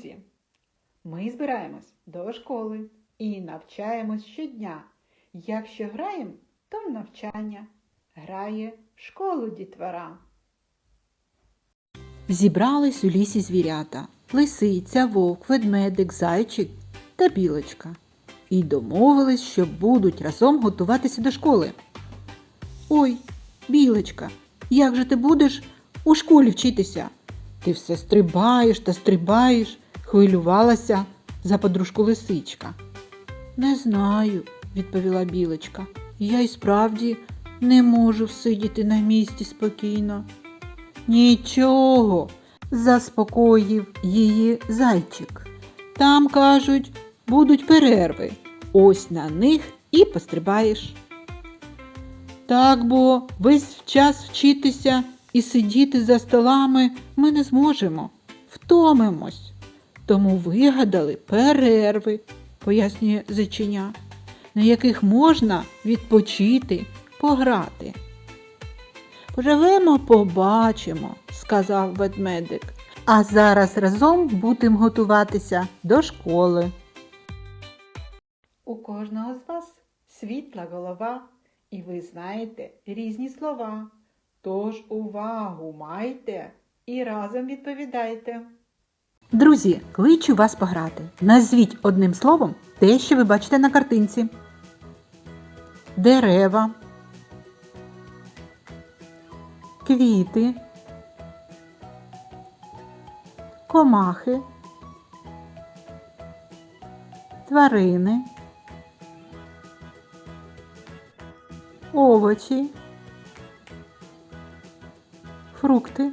Друзі! Ми збираємось до школи і навчаємось щодня. Якщо граємо, то в навчання. Грає в школу дітвора. Зібрались у лісі звірята лисиця, вовк, ведмедик, зайчик та білочка. І домовились, що будуть разом готуватися до школи. Ой, білочка, як же ти будеш у школі вчитися? Ти все стрибаєш та стрибаєш, хвилювалася за подружку лисичка. Не знаю, відповіла білочка. Я й справді не можу сидіти на місці спокійно. Нічого, заспокоїв її зайчик. Там, кажуть, будуть перерви. Ось на них і пострибаєш. Так бо весь час вчитися і сидіти за столами ми не зможемо. Втомимось. Тому вигадали перерви, пояснює зайчиня, на яких можна відпочити, пограти. Поживемо, побачимо, сказав ведмедик. А зараз разом будемо готуватися до школи. У кожного з вас світла голова, і ви знаєте різні слова. Тож увагу майте і разом відповідайте. Друзі, кличу вас пограти. Назвіть одним словом те, що ви бачите на картинці. Дерева, квіти, комахи, тварини, овочі. Фрукти,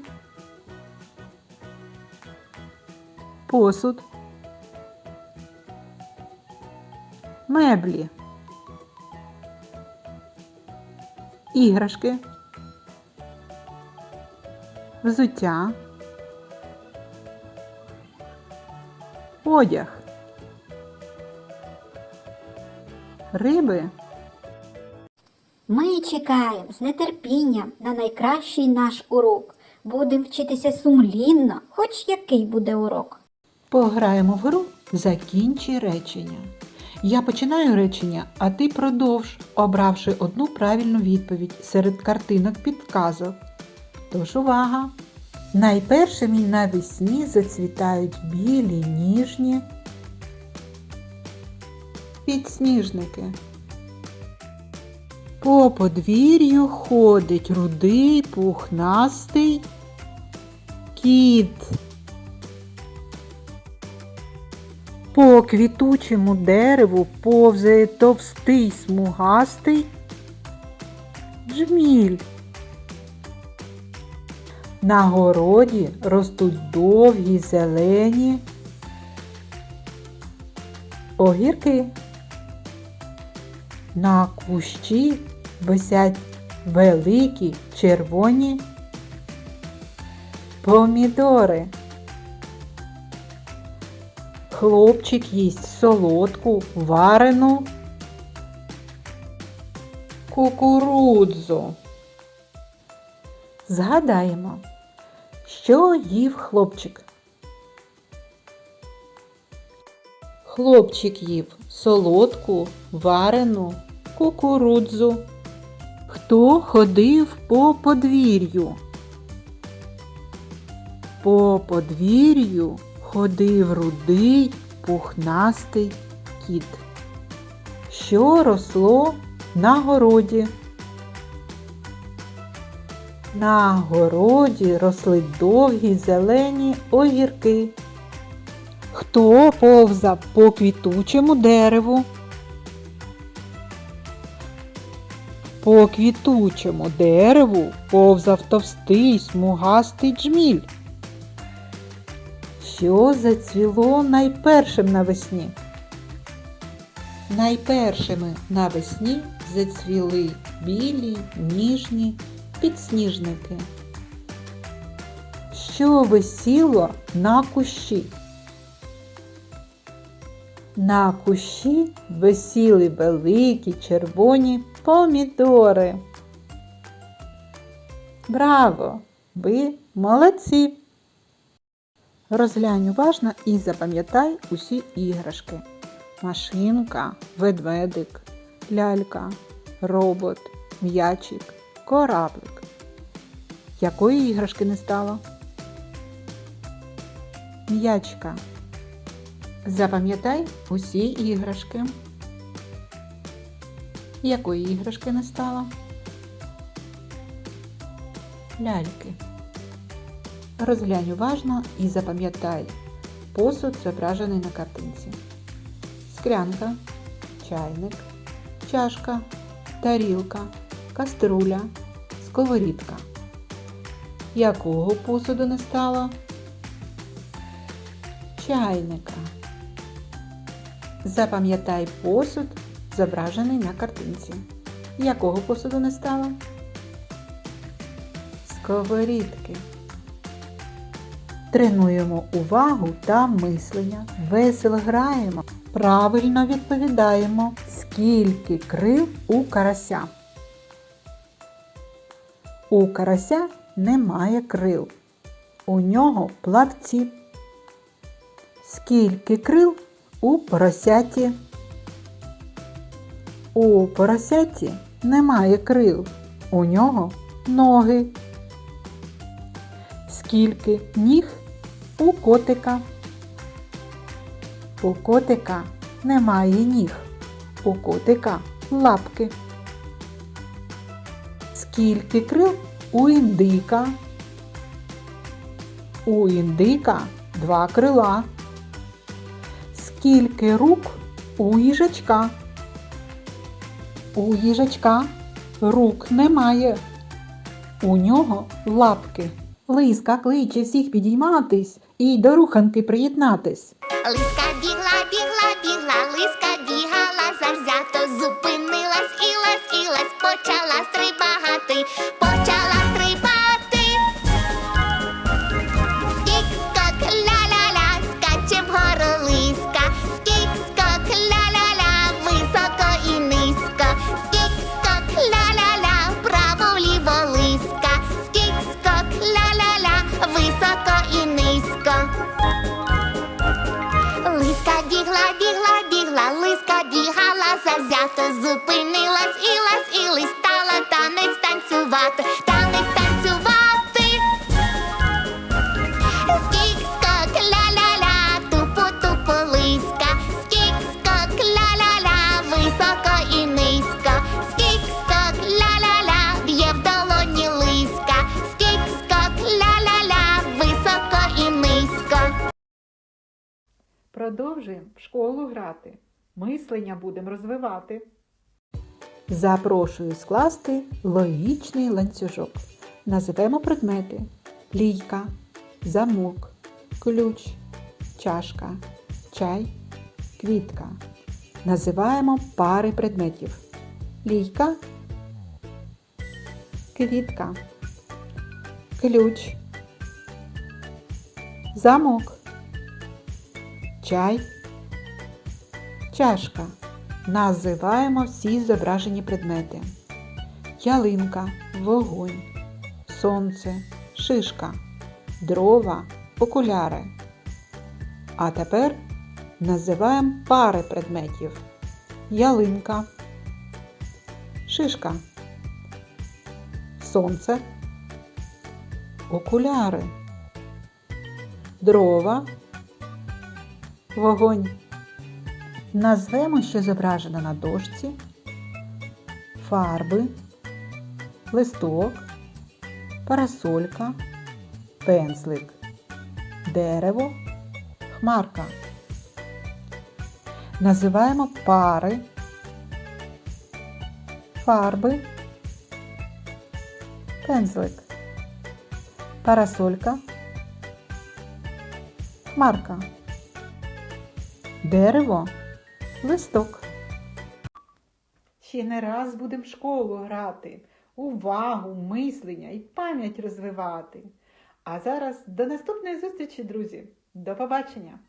посуд, меблі, іграшки, взуття, одяг, риби. Ми чекаємо з нетерпінням на найкращий наш урок. Будемо вчитися сумлінно, хоч який буде урок. Пограємо в гру Закінчи речення. Я починаю речення, а ти продовж, обравши одну правильну відповідь серед картинок підказок. Тож увага! Найпершими навесні зацвітають білі ніжні підсніжники. По подвір'ю ходить рудий пухнастий кіт. По квітучому дереву повзає товстий смугастий джміль. На городі ростуть довгі зелені огірки. На кущі висять великі червоні помідори. Хлопчик їсть солодку, варену кукурудзу. Згадаємо, що їв хлопчик. Хлопчик їв солодку, варену кукурудзу. Хто ходив по подвір'ю? По подвір'ю ходив рудий пухнастий кіт. Що росло на городі? На городі росли довгі зелені огірки. Хто повзав по квітучому дереву? По квітучому дереву повзав товстий смугастий джміль. Що зацвіло найпершим навесні? Найпершими навесні зацвіли білі, ніжні підсніжники. Що висіло на кущі? На кущі висіли великі червоні помідори. Браво! Ви молодці! Розглянь уважно і запам'ятай усі іграшки. Машинка, ведмедик, лялька, робот, м'ячик, кораблик. Якої іграшки не стало? М'ячка. Запам'ятай усі іграшки. Якої іграшки не стало? Ляльки. Розглянь уважно і запам'ятай посуд, зображений на картинці. Склянка, чайник, чашка, тарілка, каструля, сковорідка. Якого посуду не стало? Чайника. Запам'ятай посуд, зображений на картинці. Якого посуду не стало? Сковорідки. Тренуємо увагу та мислення, весело граємо, правильно відповідаємо, скільки крил у карася. У карася немає крил. У нього плавці. Скільки крил у поросяті? У поросяті немає крил. У нього ноги. Скільки ніг у котика? У котика немає ніг. У котика лапки. Скільки крил у індика? У індика два крила. Скільки рук у їжачка? У їжачка рук немає. У нього лапки. Лиска кличе всіх підійматись і до руханки приєднатись. Лиска бігла, бігла, бігла, лиска бігала завзято, зупинилась і лась, і лась, почала стрибати, бігла, бігла, бігла, лиска бігала завзято, зупинилась і лась, і лись стала танець танцювати, танець танцювати. Продовжуємо в школу грати. Мислення будемо розвивати. Запрошую скласти логічний ланцюжок. Називемо предмети: лійка, замок, ключ, чашка, чай, квітка. Називаємо пари предметів. Лійка, квітка, ключ, замок чай, чашка. Називаємо всі зображені предмети. Ялинка, вогонь, сонце, шишка, дрова, окуляри. А тепер називаємо пари предметів. Ялинка, шишка, сонце, окуляри, дрова, Вогонь. Назвемо, що зображено на дошці, фарби, листок, парасолька, пензлик, дерево, хмарка. Називаємо пари, фарби, пензлик, парасолька, хмарка, дерево, листок. Ще не раз будемо школу грати, увагу, мислення і пам'ять розвивати. А зараз до наступної зустрічі, друзі. До побачення!